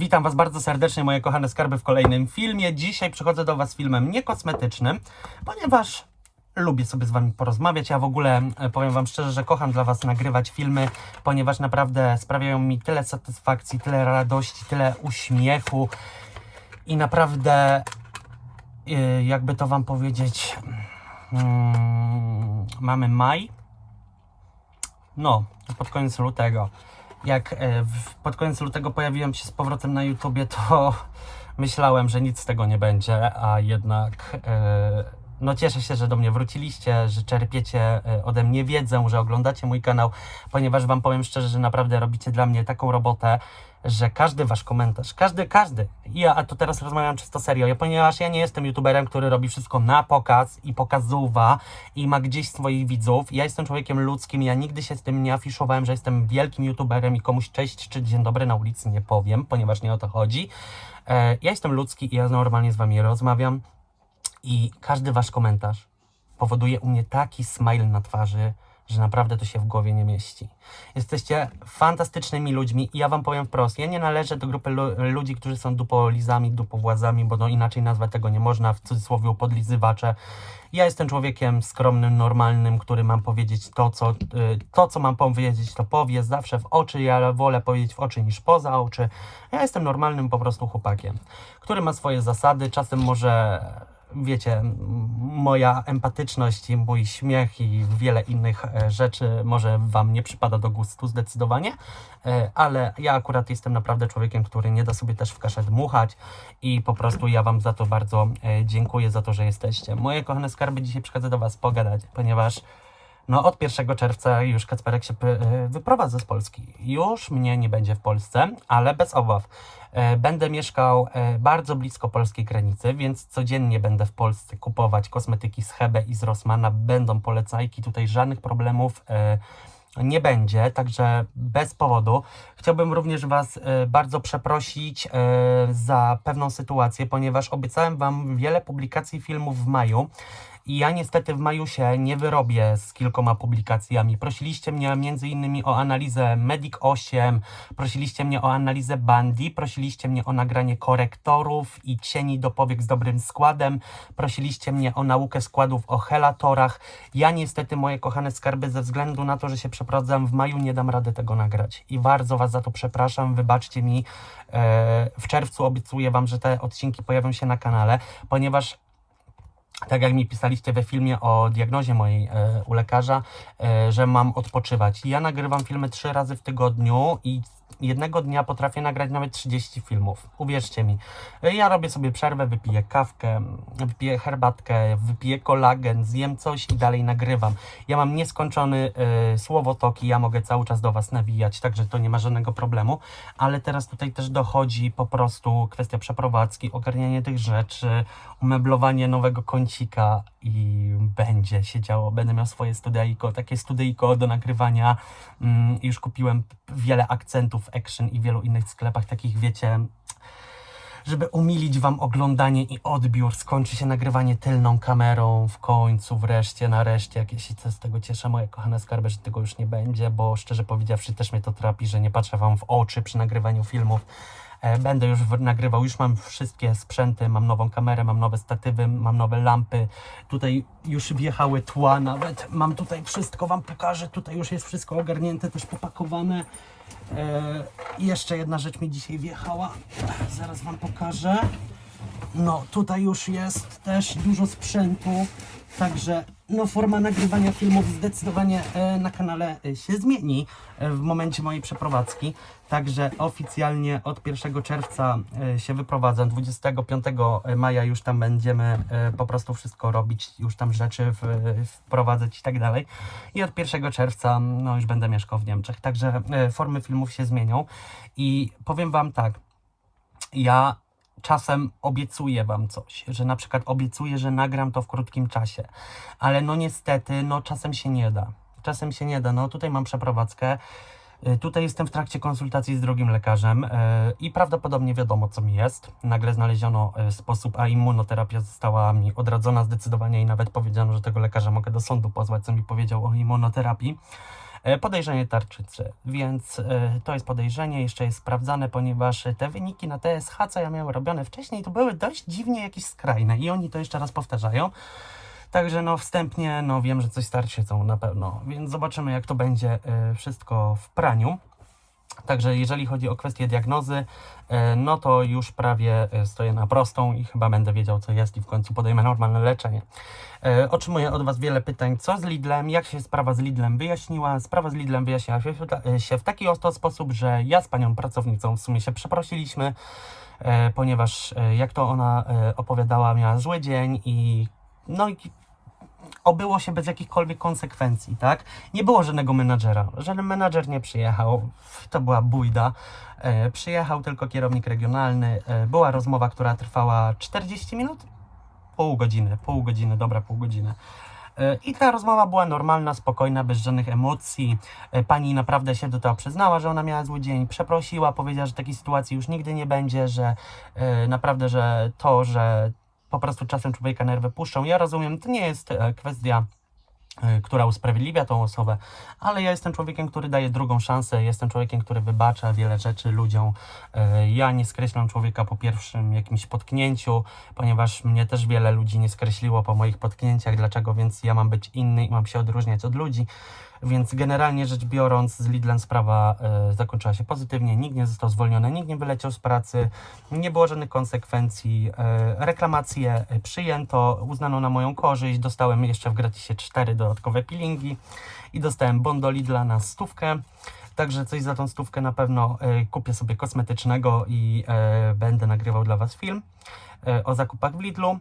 Witam Was bardzo serdecznie, moje kochane skarby, w kolejnym filmie. Dzisiaj przychodzę do Was z filmem niekosmetycznym, ponieważ lubię sobie z Wami porozmawiać. Ja w ogóle e, powiem Wam szczerze, że kocham dla Was nagrywać filmy, ponieważ naprawdę sprawiają mi tyle satysfakcji, tyle radości, tyle uśmiechu i naprawdę, e, jakby to Wam powiedzieć, mm, mamy maj. No, pod koniec lutego. Jak e, pod koniec lutego pojawiłem się z powrotem na YouTubie, to myślałem, że nic z tego nie będzie, a jednak e, no cieszę się, że do mnie wróciliście, że czerpiecie e, ode mnie wiedzę, że oglądacie mój kanał, ponieważ wam powiem szczerze, że naprawdę robicie dla mnie taką robotę, że każdy wasz komentarz, każdy, każdy, ja, a to teraz rozmawiam czysto serio, ja, ponieważ ja nie jestem youtuberem, który robi wszystko na pokaz i pokazuwa i ma gdzieś swoich widzów, ja jestem człowiekiem ludzkim, ja nigdy się z tym nie afiszowałem, że jestem wielkim youtuberem i komuś cześć czy dzień dobry na ulicy nie powiem, ponieważ nie o to chodzi. E, ja jestem ludzki i ja normalnie z wami rozmawiam i każdy wasz komentarz powoduje u mnie taki smile na twarzy, że naprawdę to się w głowie nie mieści. Jesteście fantastycznymi ludźmi i ja wam powiem wprost, ja nie należę do grupy lu- ludzi, którzy są dupolizami, dupowładzami, bo no inaczej nazwać tego nie można, w cudzysłowie podlizywacze. Ja jestem człowiekiem skromnym, normalnym, który mam powiedzieć to, co, y, to, co mam powiedzieć, to powie zawsze w oczy. Ja wolę powiedzieć w oczy niż poza oczy. Ja jestem normalnym po prostu chłopakiem, który ma swoje zasady. Czasem może wiecie, moja empatyczność i mój śmiech i wiele innych e, rzeczy może Wam nie przypada do gustu zdecydowanie, e, ale ja akurat jestem naprawdę człowiekiem, który nie da sobie też w kaszę dmuchać i po prostu ja Wam za to bardzo e, dziękuję, za to, że jesteście. Moje kochane skarby, dzisiaj przychodzę do Was pogadać, ponieważ no od 1 czerwca już Kacperek się y, wyprowadza z Polski. Już mnie nie będzie w Polsce, ale bez obaw. E, Będę mieszkał e, bardzo blisko polskiej granicy, więc codziennie będę w Polsce kupować kosmetyki z Hebe i z Rossmana. Będą polecajki, tutaj żadnych problemów e, nie będzie, także bez powodu. Chciałbym również Was e, bardzo przeprosić e, za pewną sytuację, ponieważ obiecałem Wam wiele publikacji filmów w maju. I ja niestety w maju się nie wyrobię z kilkoma publikacjami. Prosiliście mnie innymi o analizę Medic 8, prosiliście mnie o analizę Bandy, prosiliście mnie o nagranie korektorów i cieni do powiek z dobrym składem, prosiliście mnie o naukę składów o helatorach. Ja niestety, moje kochane skarby, ze względu na to, że się przeprowadzam w maju, nie dam rady tego nagrać. I bardzo Was za to przepraszam, wybaczcie mi. E, W czerwcu obiecuję Wam, że te odcinki pojawią się na kanale, ponieważ tak jak mi pisaliście we filmie o diagnozie mojej e, u lekarza, e, że mam odpoczywać. Ja nagrywam filmy trzy razy w tygodniu i jednego dnia potrafię nagrać nawet 30 filmów. Uwierzcie mi. E, Ja robię sobie przerwę, wypiję kawkę, wypiję herbatkę, wypiję kolagen, zjem coś i dalej nagrywam. Ja mam nieskończony e, słowotok ja mogę cały czas do Was nawijać, także to nie ma żadnego problemu. Ale teraz tutaj też dochodzi po prostu kwestia przeprowadzki, ogarnianie tych rzeczy, umeblowanie nowego kącika i będzie się działo. Będę miał swoje studyjko, takie studyjko do nagrywania. Mm, Już kupiłem wiele akcentów Action i wielu innych sklepach, takich wiecie, żeby umilić Wam oglądanie i odbiór. Skończy się nagrywanie tylną kamerą w końcu, wreszcie, nareszcie. Jak ja się z tego cieszę, moje kochane skarby, że tego już nie będzie, bo szczerze powiedziawszy też mnie to trapi, że nie patrzę Wam w oczy przy nagrywaniu filmów. E, Będę już nagrywał, już mam wszystkie sprzęty, mam nową kamerę, mam nowe statywy, mam nowe lampy. Tutaj już wjechały tła nawet. Mam tutaj wszystko, Wam pokażę. Tutaj już jest wszystko ogarnięte, też popakowane. E, I jeszcze jedna rzecz mi dzisiaj wjechała. Zaraz Wam pokażę. No, tutaj już jest też dużo sprzętu, także no, forma nagrywania filmów zdecydowanie e, na kanale e, się zmieni e, w momencie mojej przeprowadzki. Także oficjalnie od 1 czerwca e, się wyprowadzam. 25 maja już tam będziemy e, po prostu wszystko robić, już tam rzeczy w, wprowadzać i tak dalej. I od 1 czerwca no, już będę mieszkał w Niemczech. Także e, formy filmów się zmienią. I powiem Wam tak, ja czasem obiecuję wam coś, że na przykład obiecuję, że nagram to w krótkim czasie, ale no niestety, no czasem się nie da. Czasem się nie da. No tutaj mam przeprowadzkę. y, Tutaj jestem w trakcie konsultacji z drugim lekarzem y, i prawdopodobnie wiadomo, co mi jest. Nagle znaleziono y, sposób, a immunoterapia została mi odradzona zdecydowanie i nawet powiedziano, że tego lekarza mogę do sądu pozwać, co mi powiedział o immunoterapii. E, podejrzenie tarczycy, więc e, to jest podejrzenie, jeszcze jest sprawdzane, ponieważ te wyniki na TSH, co ja miałem robione wcześniej, to były dość dziwnie jakieś skrajne i oni to jeszcze raz powtarzają. Także no wstępnie no wiem, że coś z tarczycą na pewno, więc zobaczymy jak to będzie e, wszystko w praniu. Także jeżeli chodzi o kwestię diagnozy, e, no to już prawie e, stoję na prostą i chyba będę wiedział, co jest i w końcu podejmę normalne leczenie. E, Otrzymuję od Was wiele pytań, co z Lidlem, jak się sprawa z Lidlem wyjaśniła. Sprawa z Lidlem wyjaśniła się w, taki oto sposób, że ja z panią pracownicą w sumie się przeprosiliśmy, ponieważ jak to ona opowiadała, miała zły dzień i no i obyło się bez jakichkolwiek konsekwencji, tak? Nie było żadnego menadżera. Żaden menadżer nie przyjechał. To była bójda. E, przyjechał tylko kierownik regionalny. E, była rozmowa, która trwała 40 minut? Pół godziny, pół godziny, dobra pół godziny. E, I ta rozmowa była normalna, spokojna, bez żadnych emocji. E, Pani naprawdę się do tego przyznała, że ona miała zły dzień, przeprosiła, powiedziała, że takiej sytuacji już nigdy nie będzie, że e, naprawdę, że to, że po prostu czasem człowieka nerwy puszczą. Ja rozumiem, to nie jest e, kwestia, e, która usprawiedliwia tą osobę, ale ja jestem człowiekiem, który daje drugą szansę, jestem człowiekiem, który wybacza wiele rzeczy ludziom. E, Ja nie skreślam człowieka po pierwszym jakimś potknięciu, ponieważ mnie też wiele ludzi nie skreśliło po moich potknięciach. Dlaczego? Więc ja mam być inny i mam się odróżniać od ludzi. Więc generalnie rzecz biorąc, z Lidlem sprawa e, zakończyła się pozytywnie. Nikt nie został zwolniony, nikt nie wyleciał z pracy, nie było żadnych konsekwencji. E, reklamacje przyjęto, uznano na moją korzyść. Dostałem jeszcze w gratisie cztery dodatkowe peelingi i dostałem bon do Lidla na stówkę. Także coś za tą stówkę na pewno e, kupię sobie kosmetycznego i będę nagrywał dla Was film o zakupach w Lidlu.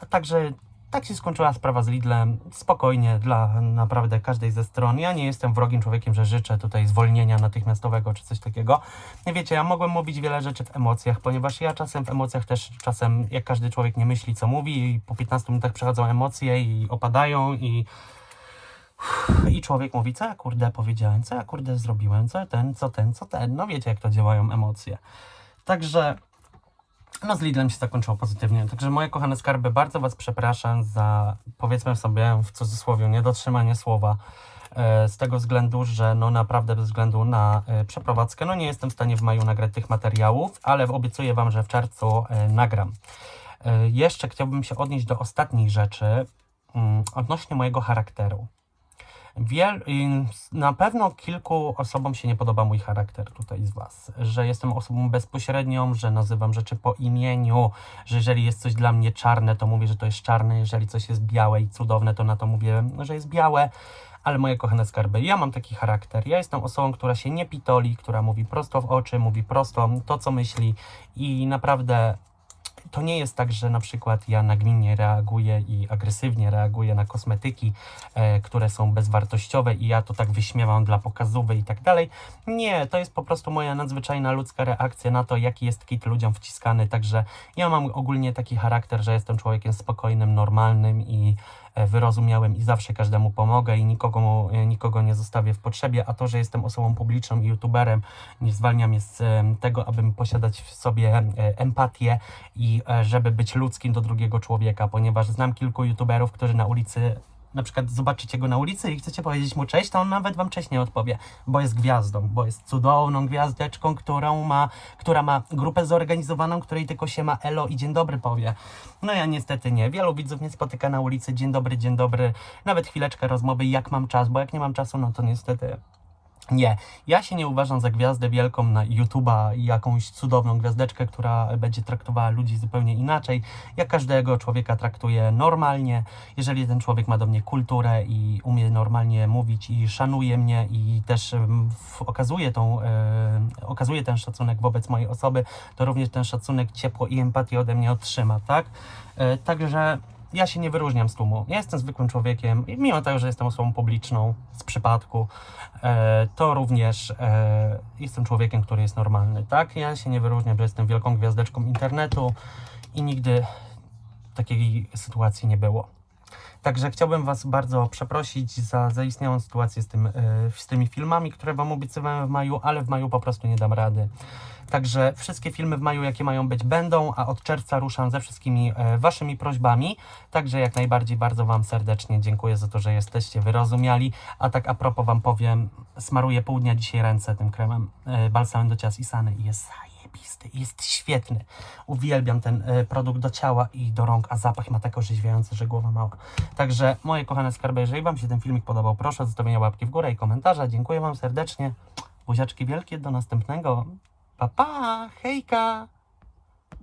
A także tak się skończyła sprawa z Lidlem. Spokojnie dla naprawdę każdej ze stron. Ja nie jestem wrogim człowiekiem, że życzę tutaj zwolnienia natychmiastowego czy coś takiego. Nie wiecie, ja mogłem mówić wiele rzeczy w emocjach, ponieważ ja czasem w emocjach też, czasem jak każdy człowiek nie myśli co mówi i po 15 minutach przechodzą emocje i opadają i i człowiek mówi, co ja kurde powiedziałem, co ja kurde zrobiłem, co ten, co ten, co ten. No wiecie, jak to działają emocje. Także, no z Lidlem się zakończyło pozytywnie. Także moje kochane skarby, bardzo Was przepraszam za, powiedzmy sobie w cudzysłowie, niedotrzymanie słowa. e, Z tego względu, że no naprawdę bez względu na e, przeprowadzkę, no nie jestem w stanie w maju nagrać tych materiałów, ale obiecuję Wam, że w czerwcu e, nagram. Jeszcze chciałbym się odnieść do ostatnich rzeczy mm, odnośnie mojego charakteru. Wiel, y, na pewno kilku osobom się nie podoba mój charakter tutaj z Was, że jestem osobą bezpośrednią, że nazywam rzeczy po imieniu, że jeżeli jest coś dla mnie czarne, to mówię, że to jest czarne, jeżeli coś jest białe i cudowne, to na to mówię, że jest białe. Ale moje kochane skarby, ja mam taki charakter. Ja jestem osobą, która się nie pitoli, która mówi prosto w oczy, mówi prosto to, co myśli i naprawdę to nie jest tak, że na przykład ja nagminnie reaguję i agresywnie reaguję na kosmetyki, e, które są bezwartościowe i ja to tak wyśmiewam dla pokazówy i tak dalej. Nie, to jest po prostu moja nadzwyczajna ludzka reakcja na to, jaki jest kit ludziom wciskany. Także ja mam ogólnie taki charakter, że jestem człowiekiem spokojnym, normalnym i e, wyrozumiałym i zawsze każdemu pomogę i nikogo, e, nikogo nie zostawię w potrzebie, a to, że jestem osobą publiczną i youtuberem nie zwalnia mnie z tego, abym posiadać w sobie e, empatię i żeby być ludzkim do drugiego człowieka, ponieważ znam kilku youtuberów, którzy na ulicy na przykład zobaczycie go na ulicy i chcecie powiedzieć mu cześć, to on nawet wam cześć nie odpowie, bo jest gwiazdą, bo jest cudowną gwiazdeczką, którą ma, która ma grupę zorganizowaną, której tylko się ma elo i dzień dobry powie. No ja niestety nie. Wielu widzów mnie spotyka na ulicy, dzień dobry, dzień dobry, nawet chwileczkę rozmowy, jak mam czas, bo jak nie mam czasu, no to niestety nie, ja się nie uważam za gwiazdę wielką na YouTube'a i jakąś cudowną gwiazdeczkę, która będzie traktowała ludzi zupełnie inaczej. Ja każdego człowieka traktuję normalnie. Jeżeli ten człowiek ma do mnie kulturę i umie normalnie mówić i szanuje mnie i też okazuje, tą, e, okazuje ten szacunek wobec mojej osoby, to również ten szacunek, ciepło i empatię ode mnie otrzyma, tak? E, także ja się nie wyróżniam z tłumu. Ja jestem zwykłym człowiekiem i mimo tego, że jestem osobą publiczną z przypadku, e, to również e, jestem człowiekiem, który jest normalny, tak? Ja się nie wyróżniam, że jestem wielką gwiazdeczką internetu i nigdy takiej sytuacji nie było. Także chciałbym Was bardzo przeprosić za zaistniałą sytuację z, tym, e, z tymi filmami, które Wam obiecywałem w maju, ale w maju po prostu nie dam rady. Także wszystkie filmy w maju, jakie mają być, będą, a od czerwca ruszam ze wszystkimi e, Waszymi prośbami. Także jak najbardziej bardzo Wam serdecznie dziękuję za to, że jesteście wyrozumiali. A tak a propos Wam powiem, smaruję pół dnia dzisiaj ręce tym kremem, e, balsamem do ciast Isany i jest zajebisty, jest świetny. Uwielbiam ten e, produkt do ciała i do rąk, a zapach ma tak orzeźwiający, że głowa mała. Także moje kochane skarby, jeżeli Wam się ten filmik podobał, proszę o zostawienia łapki w górę i komentarza. Dziękuję Wam serdecznie. Buziaczki wielkie, do następnego. Pa, pa, hejka!